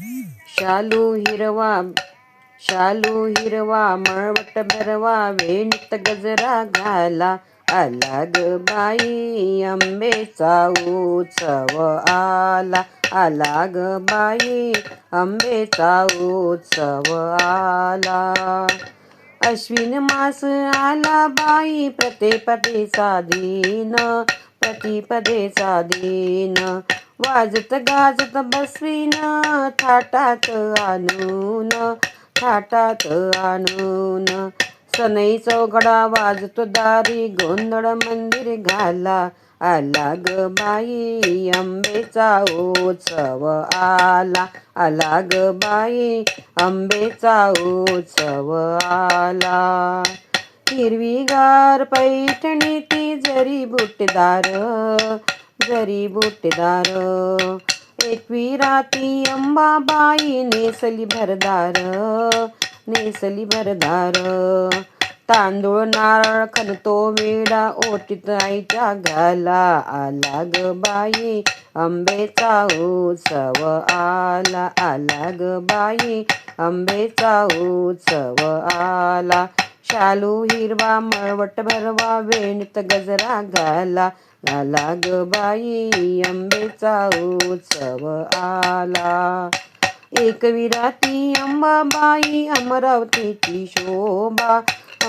शालू हिरवा शालू हिरवा मळवट भरवा वेणीत गजरा घाला आला ग बाई आंबेचा उत्सव आला आला ग बाई आंबेचा उत्सव आला अश्विन मास आला बाई प्रतिपदेचा दिन प्रतिपदेचा दिन वाजत गाजत बसवीन थाटात आणून थाटात आणून. सनई चौघडा वाजतो दारी गोंधळ मंदिर घाला. आला ग बाई आंबेचा उत्सव आला. आला ग बाई आंबेचा उत्सव आला. हिरवीगार पैठणी ती जरी बुटदार जरी बोटेदार एकवी राती अंबाबाई नेसली भरदार नेसली भरदार. तांदूळ नारळ खणतो वेडा ओटीत आईच्या घाला आला ग बाई. आंबेचा उत्सव आला आला ग बाई. आंबेचा उत्सव आला शालू हिरवा मळवट भरवा वेणीत गजरा घाला. घाला ग बाई आंबेचा उत्सव आला. एक विराती अंबाबाई अमरावतीची शोभा.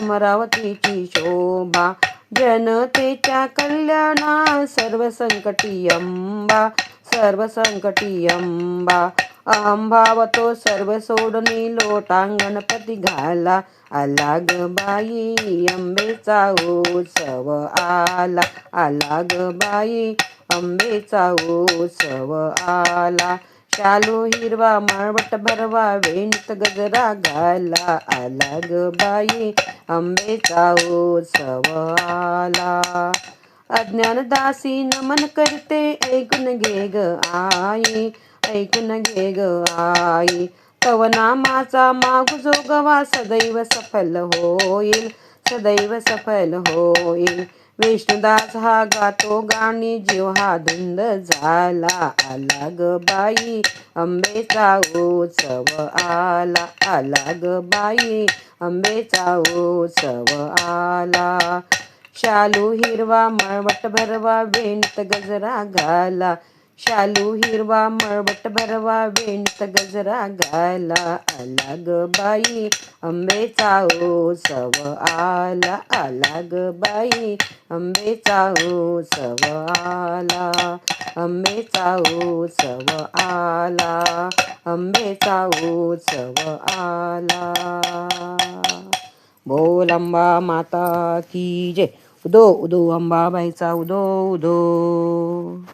अमरावतीची शोभा जनतेच्या कल्याणा सर्व संकटी अंबा सर्व संकटी अंबा अंबावतो सर्व सोडणी लोटांगण पती घाला. आला ग बाई आंबेचा उत्सव आला. आला ग बाई आंबेचा उत्सव आला. शालू हिरवा मळवट भरवा वेणीत गजरा घाला. आला ग बाई आंबेचा उत्सव आला. अज्ञान दासी नमन करते ऐकून घे ग आई. ऐकून घे ग आई. तव नामाचा मागू जो गवा सदैव सफल होईल सदैव सफल होईल. विष्णुदास हा गातो गाणी जीव हा धुंद झाला आला ग बाई. आंबेचा उत्सव आला आला ग बाई. आंबेचा उत्सव आला. शालू हिरवा मळवट भरवा वेंट गजरा घाला. शालू हिरवा मळवट भरवा वेणत गजरा गायला आला ग बाई. आंबेचा उत्सव आला आला ग बाई. आंबेचा सव आला आंबेचा सव आला आंबेचा सव आला. बोल अंबा माता की जय. उदो उदो अंबाबाईचा उदो उदो.